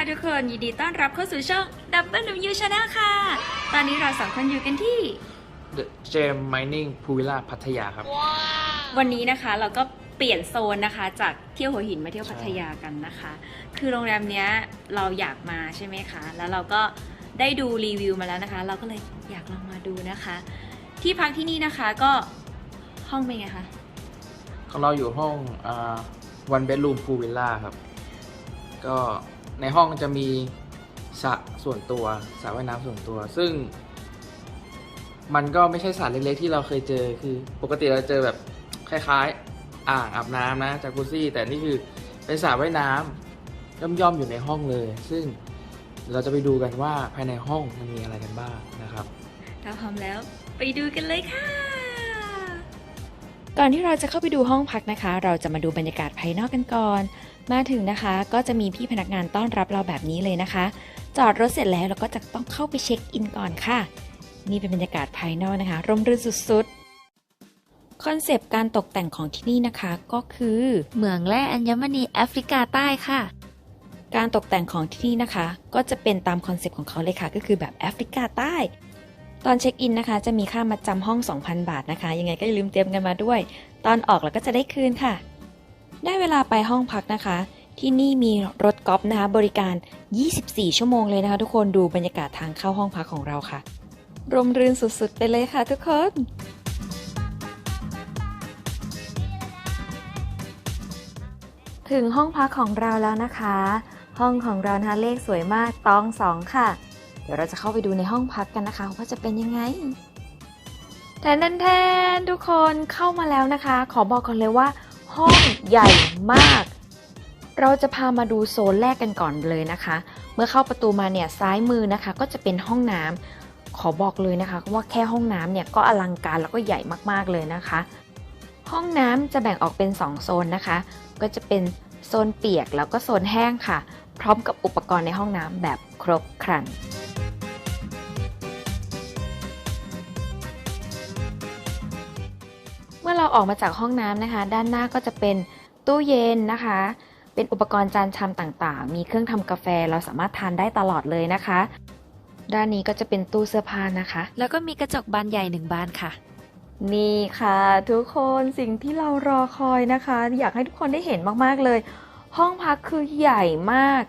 ค่ะทุกคนยินดีต้อนรับเข้าสู่ช่อง Double W Channel ค่ะ ตอนนี้เราสองคนอยู่กันที่ The Gem Mining Pool Villa พัทยาครับ วันนี้นะคะเราก็เปลี่ยนโซนนะคะ จากเที่ยวหัวหินมาเที่ยวพัทยากันนะคะ คือโรงแรมเนี้ยเราอยากมาใช่ไหมคะ แล้วเราก็ได้ดูรีวิวมาแล้วนะคะ เราก็เลยอยากลองมาดูนะคะ ที่พักที่นี่นะคะก็ห้องเป็นไงคะ ของเราอยู่ห้องอ่า one bedroom pool villa ครับ ก็ ในห้องจะมีสระส่วนตัวสระว่ายน้ำส่วนตัว ซึ่ง มันก็ไม่ใช่สระเล็กๆที่เราเคยเจอคือ ปกติเราเจอแบบคล้ายๆ อ่างอาบน้ำนะจากกุซี่ แต่นี่คือเป็นสระว่ายน้ำย่อมๆอยู่ในห้องเลย ซึ่งเราจะไปดูกันว่าภายในห้องมันมีอะไรกันบ้างนะครับ ถ้าพร้อมแล้วไปดูกันเลยค่ะ ก่อนที่เราจะเข้าไปดูห้องพักนะคะ เราจะมาดูบรรยากาศภายนอกกันก่อน มาถึงนะคะ ก็จะมีพี่พนักงานต้อนรับเราแบบนี้เลยนะคะ จอดรถเสร็จแล้วเราก็จะต้องเข้าไปเช็คอินก่อนค่ะ นี่เป็นบรรยากาศภายนอกนะคะ ร่มรื่นสุดๆ คอนเซปต์การตกแต่งของที่นี่นะคะก็คือเหมืองแร่อัญมณีแอฟริกาใต้ค่ะ การตกแต่งของที่นี่นะคะ ก็จะเป็นตามคอนเซปต์ของเขาเลยค่ะ ก็คือแบบแอฟริกาใต้ ตอนเช็คอินนะคะ จะมีค่ามาจำห้อง 2,000 บาทนะคะ ยังไงก็อย่าลืมเตรียมกันมาด้วย ตอนออกเราก็จะได้คืนค่ะ ได้เวลาไปห้องพักนะคะ ที่นี่มีรถกอล์ฟนะคะ บริการ 24 ชั่วโมงเลยนะคะ ทุกคนดูบรรยากาศทางเข้าห้องพักของเราค่ะ รมรื่นสุดๆ ไปเลยค่ะทุกคนถึงห้องพักของเราแล้วนะคะ ห้องของเรานะคะเลขสวยมากตองสองค่ะ ดี๋ยวเราจะเข้าไปดูในห้องพักกันนะคะว่าจะเป็นยังไงแทนแทนทุกคนเข้ามาแล้วนะคะ ขอบอกก่อนเลยว่า ห้องใหญ่มาก เราจะพามาดูโซนแรกกันก่อนเลยนะคะ เมื่อเข้าประตูมาเนี่ยซ้ายมือนะคะ ก็จะเป็นห้องน้ำขอบอกเลยนะคะ ว่าแค่ห้องน้ำเนี่ยก็อลังการแล้วก็ใหญ่มากๆเลยนะคะ ห้องน้ำจะแบ่งออกเป็น 2 โซนนะคะ ก็จะเป็นโซนเปียกแล้วก็โซนแห้งค่ะ พร้อมกับอุปกรณ์ในห้องน้ำแบบครบครัน มื่อเราออกมาจากห้องน้ำนะคะ ด้านหน้าก็จะเป็นตู้เย็นนะคะ เป็นอุปกรณ์จานชามต่างๆ มีเครื่องทำกาแฟเราสามารถทานได้ตลอดเลยนะคะ ด้านนี้ก็จะเป็นตู้เสื้อผ้านะคะ แล้วก็มีกระจกบานใหญ่หนึ่งบานค่ะ นี่ค่ะ ทุกคนสิ่งที่เรารอคอยนะคะ อยากให้ทุกคนได้เห็นมากๆเลย ห้องพักคือใหญ่มาก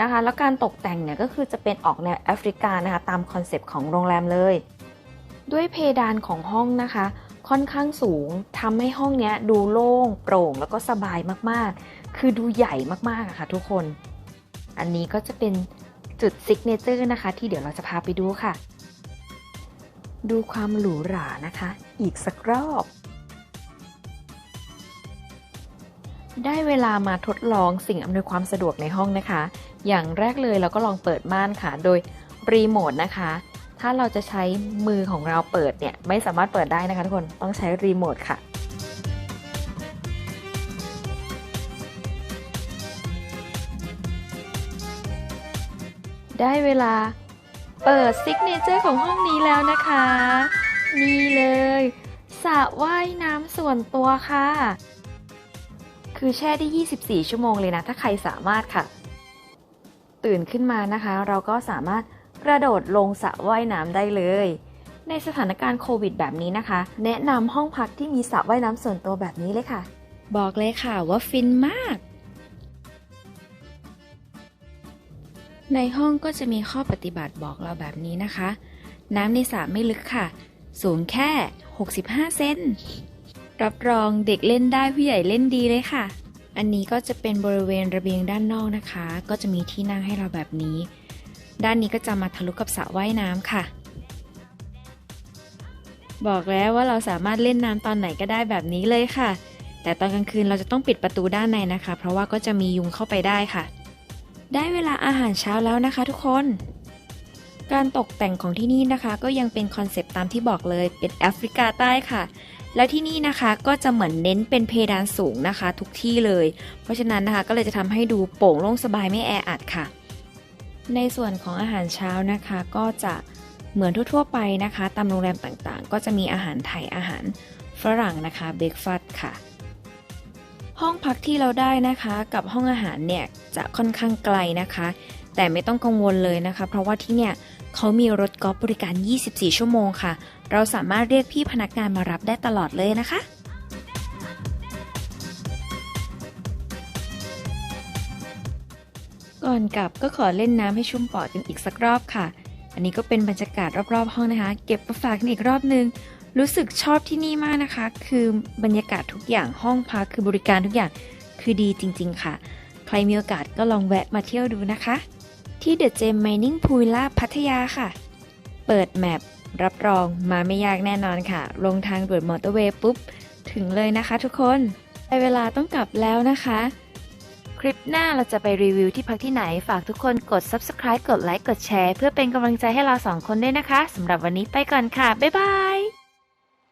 นะคะ แล้วการตกแต่งเนี่ยก็คือจะเป็นออกแนวแอฟริกานะคะ ตามคอนเซปต์ของโรงแรมเลย ด้วยเพดานของห้องนะคะ ค่อนข้างสูงทำให้ห้องเนี้ยดูโล่งโปร่งแล้วก็สบายมากๆ คือดูใหญ่มากๆอะค่ะทุกคน อันนี้ก็จะเป็นจุดซิกเนเจอร์นะคะ ที่เดี๋ยวเราจะพาไปดูค่ะ ดูความหรูหรานะคะ อีกสักรอบ ได้เวลามาทดลองสิ่งอำนวยความสะดวกในห้องนะคะ อย่างแรกเลยเราก็ลองเปิดม่านค่ะ โดยรีโมทนะคะ ถ้าเราจะใช้มือของเราเปิดเนี่ย ไม่สามารถเปิดได้นะคะทุกคนต้องใช้รีโมทค่ะได้เวลาเปิดซิกเนเจอร์ของห้องนี้แล้วนะคะ นี่เลยสระว่ายน้ำส่วนตัวค่ะ คือแช่ได้ 24 ชั่วโมงเลยนะ ถ้าใครสามารถค่ะ ตื่นขึ้นมานะคะ เราก็สามารถ กระโดดลงสระว่ายน้ำได้เลย ในสถานการณ์โควิดแบบนี้นะคะ แนะนำห้องพักที่มีสระว่ายน้ำส่วนตัวแบบนี้เลยค่ะ บอกเลยค่ะว่าฟินมาก ในห้องก็จะมีข้อปฏิบัติบอกเราแบบนี้นะคะ น้ำในสระไม่ลึกค่ะ สูงแค่ 65 เซนรับรองเด็กเล่นได้ผู้ใหญ่เล่นดีเลยค่ะ อันนี้ก็จะเป็นบริเวณระเบียงด้านนอกนะคะ ก็จะมีที่นั่งให้เราแบบนี้ ด้านนี้ก็จะมาทะลุกับสระว่ายน้ำค่ะ บอกแล้วว่าเราสามารถเล่นน้ำตอนไหนก็ได้แบบนี้เลยค่ะ แต่ตอนกลางคืนเราจะต้องปิดประตูด้านในนะคะ เพราะว่าก็จะมียุงเข้าไปได้ค่ะ ได้เวลาอาหารเช้าแล้วนะคะ ทุกคน การตกแต่งของที่นี่นะคะ ก็ยังเป็นคอนเซปต์ตามที่บอกเลยเป็นแอฟริกาใต้ค่ะและที่นี่นะคะก็จะเหมือนเน้นเป็นเพดานสูงนะคะ ทุกที่เลย เพราะฉะนั้นนะคะก็เลยจะทำให้ดูโปร่งโล่งสบายไม่แออัดค่ะ ในส่วนของอาหารเช้านะคะก็จะเหมือนทั่วๆไปนะคะ ตามโรงแรมต่างๆ ก็จะมีอาหารไทยอาหารฝรั่งนะคะเบรกฟาสต์ค่ะ ห้องพักที่เราได้นะคะกับห้องอาหารเนี่ยจะค่อนข้างไกลนะคะ แต่ไม่ต้องกังวลเลยนะคะ เพราะว่าที่เนี่ยเขามีรถกอล์ฟบริการ 24 ชั่วโมงค่ะ เราสามารถเรียกพี่พนักงานมารับได้ตลอดเลยนะคะ ก่อนกลับก็ขอเล่นน้ำให้ชุ่มปอดกันอีกสักรอบค่ะ อันนี้ก็เป็นบรรยากาศรอบๆ ห้องนะคะ เก็บมาฝากกันอีกรอบนึง รู้สึกชอบที่นี่มากนะคะ คือบรรยากาศทุกอย่างห้องพักคือบริการทุกอย่างคือดีจริง ๆ ค่ะ ใครมีโอกาสก็ลองแวะมาเที่ยวดูนะคะ ที่ The Gem Mining Pool ล่าพัทยาค่ะ เปิดแมปรับรองมาไม่ยากแน่นอนค่ะ ลงทางด่วนมอเตอร์เวย์ปุ๊บ ถึงเลยนะคะทุกคนได้เวลาต้องกลับแล้วนะคะ คลิปหน้าเราจะไปรีวิวที่พักที่ไหน ฝากทุกคนกด subscribe กดไลค์ กดแชร์ เพื่อเป็นกำลังใจให้เราสองคนด้วยนะคะสำหรับวันนี้ไปก่อนค่ะ บ๊ายบาย